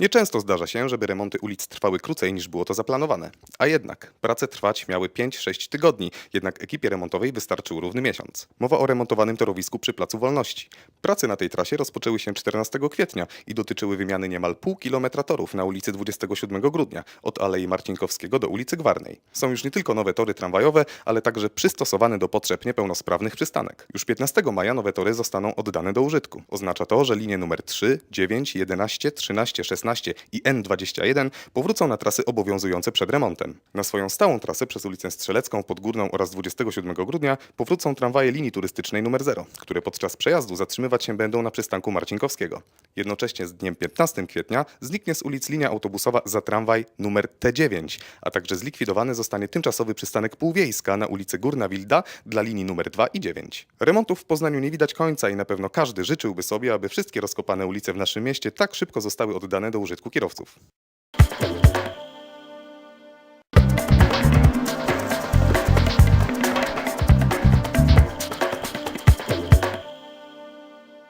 Nieczęsto zdarza się, żeby remonty ulic trwały krócej niż było to zaplanowane. A jednak, prace trwać miały 5-6 tygodni, jednak ekipie remontowej wystarczył równy miesiąc. Mowa o remontowanym torowisku przy Placu Wolności. Prace na tej trasie rozpoczęły się 14 kwietnia i dotyczyły wymiany niemal pół kilometra torów na ulicy 27 grudnia, od Alei Marcinkowskiego do ulicy Gwarnej. Są już nie tylko nowe tory tramwajowe, ale także przystosowane do potrzeb niepełnosprawnych przystanek. Już 15 maja nowe tory zostaną oddane do użytku. Oznacza to, że linie numer 3, 9, 11, 13, 16 i N21 powrócą na trasy obowiązujące przed remontem. Na swoją stałą trasę przez ulicę Strzelecką, Podgórną oraz 27 grudnia powrócą tramwaje linii turystycznej numer 0, które podczas przejazdu zatrzymywać się będą na przystanku Marcinkowskiego. Jednocześnie z dniem 15 kwietnia zniknie z ulic linia autobusowa za tramwaj numer T9, a także zlikwidowany zostanie tymczasowy przystanek Półwiejska na ulicy Górna Wilda dla linii numer 2 i 9. Remontów w Poznaniu nie widać końca i na pewno każdy życzyłby sobie, aby wszystkie rozkopane ulice w naszym mieście tak szybko zostały oddane do użytku kierowców.